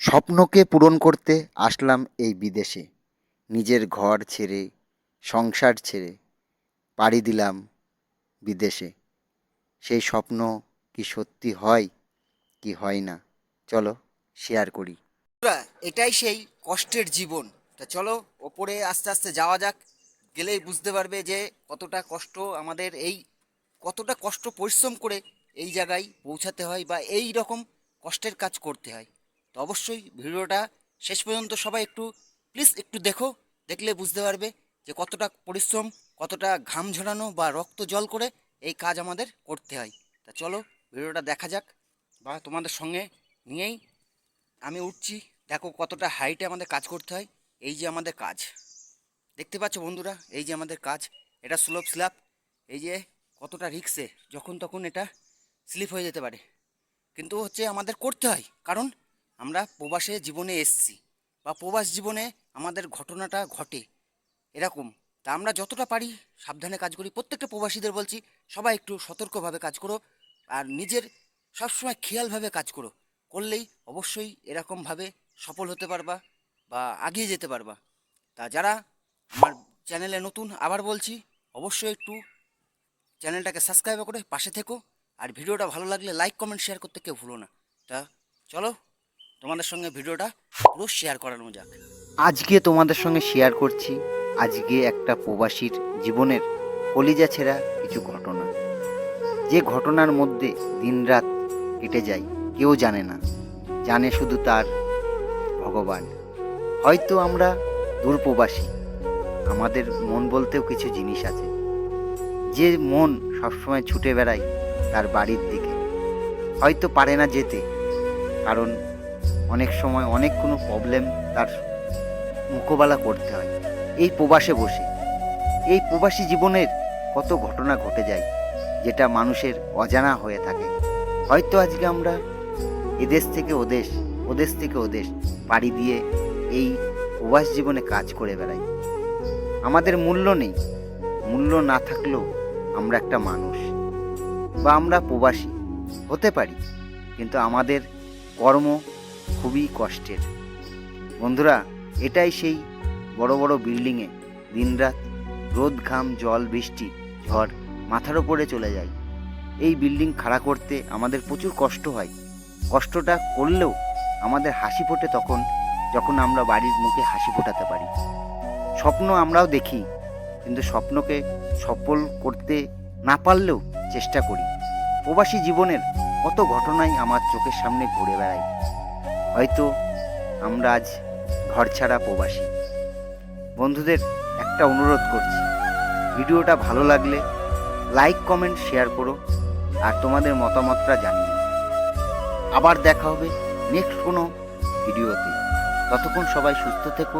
স্বপ্নকে পূরণ করতে আসলাম এই বিদেশে। নিজের ঘর ছেড়ে, সংসার ছেড়ে পাড়ি দিলাম বিদেশে। সেই স্বপ্ন কি সত্যি হয়, কি হয় না? চলো শেয়ার করি। এটাই সেই কষ্টের জীবন। তা চলো, ওপরে আস্তে আস্তে যাওয়া যাক। গেলেই বুঝতে পারবে যে কতটা কষ্ট আমাদের এই, কতটা কষ্ট পরিশ্রম করে এই জায়গায় পৌঁছাতে হয় বা এই রকম কষ্টের কাজ করতে হয়। তো অবশ্যই ভিডিওটা শেষ পর্যন্ত সবাই একটু প্লিজ একটু দেখো, দেখলে বুঝতে পারবে যে কতটা পরিশ্রম, কতটা ঘাম ঝরানো বা রক্ত জল করে এই কাজ আমাদের করতে হয়। তা চলো, ভিডিওটা দেখা যাক বা তোমাদের সঙ্গে নিয়েই আমি উঠছি। দেখো কতটা হাইটে আমাদের কাজ করতে হয়। এই যে আমাদের কাজ। দেখতে পাচ্ছ বন্ধুরা, এই যে আমাদের কাজ। এটা স্লোপ স্ল্যাপ এই যে কতটা রিক্সে যখন তখন এটা স্লিপ হয়ে যেতে পারে। কিন্তু হচ্ছে আমাদের করতে হয়। কারণ আমরা প্রবাসে জীবনে এসছি বা প্রবাস জীবনে আমাদের ঘটনাটা ঘটে এরকম। তা আমরা যতটা পারি সাবধানে কাজ করি। প্রত্যেকটা প্রবাসীদের বলছি, সবাই একটু সতর্কভাবে কাজ করো আর নিজের সবসময় খেয়ালভাবে কাজ করো। করলেই অবশ্যই এরকমভাবে সফল হতে পারবা বা এগিয়ে যেতে পারবা। তা যারা আমার চ্যানেলে নতুন, আবার বলছি, অবশ্যই একটু চ্যানেলটাকে সাবস্ক্রাইব করে পাশে থেকো। আর ভিডিওটা ভালো লাগলে লাইক, কমেন্ট, শেয়ার করতে কেউ ভুলো না। তা চলো তোমাদের সঙ্গে ভিডিওটা পুরো শেয়ার করানো যাক। আজকে তোমাদের সঙ্গে শেয়ার করছি আজকে একটা প্রবাসীর জীবনের কলিজা ছেঁড়া কিছু ঘটনা। যে ঘটনার মধ্যে দিনরাত কেটে যায়, কেউ জানে না। জানে শুধু তার ভগবান। হয়তো আমরা দূরপ্রবাসী। আমাদের মন বলতেও কিছু জিনিস আছে। যে মন সবসময় ছুটে বেড়ায় তার বাড়ির দিকে। হয়তো পারে না যেতে, কারণ অনেক সময় অনেক কোনো প্রবলেম তার মোকাবেলা করতে হয়। এই প্রবাসে বসে। এই প্রবাসী জীবনের কত ঘটনা ঘটে যায়, যেটা মানুষের অজানা হয়ে থাকে। হয়তো আজকে আমরা এদেশ থেকে ওদেশ ওদেশ থেকে ওদেশ পাড়ি দিয়ে এই প্রবাস জীবনে কাজ করে বেড়াই। আমাদের মূল্য নেই। মূল্য না থাকলেও আমরা একটা মানুষ। বা আমরা প্রবাসী। হতে পারি। কিন্তু আমাদের কর্ম খুবই কষ্টের। বন্ধুরা, এটাই সেই বড় বড় বিল্ডিংয়ে দিনরাত রোদ ঘাম জল, বৃষ্টি, ঝড় মাথার ওপরে চলে যায়। এই বিল্ডিং খাড়া করতে আমাদের প্রচুর কষ্ট হয়। কষ্টটা করলেও আমাদের হাসি ফোটে তখন, যখন আমরা বাড়ির মুখে হাসি ফোটাতে পারি। স্বপ্ন আমরাও দেখি, কিন্তু স্বপ্নকে সফল করতে না পারলেও চেষ্টা করি। প্রবাসী জীবনের কত ঘটনাই আমার চোখের সামনে ঘুরে বেড়ায়। হয়তো আমরা আজ ঘর ছাড়া প্রবাসী। বন্ধুদের একটা অনুরোধ করছি, ভিডিওটা ভালো লাগলে লাইক কমেন্ট শেয়ার করো আর তোমাদের মতামতটা জানিও। আবার দেখা হবে নেক্সট কোনো ভিডিওতে। ততক্ষণ সবাই সুস্থ থেকো।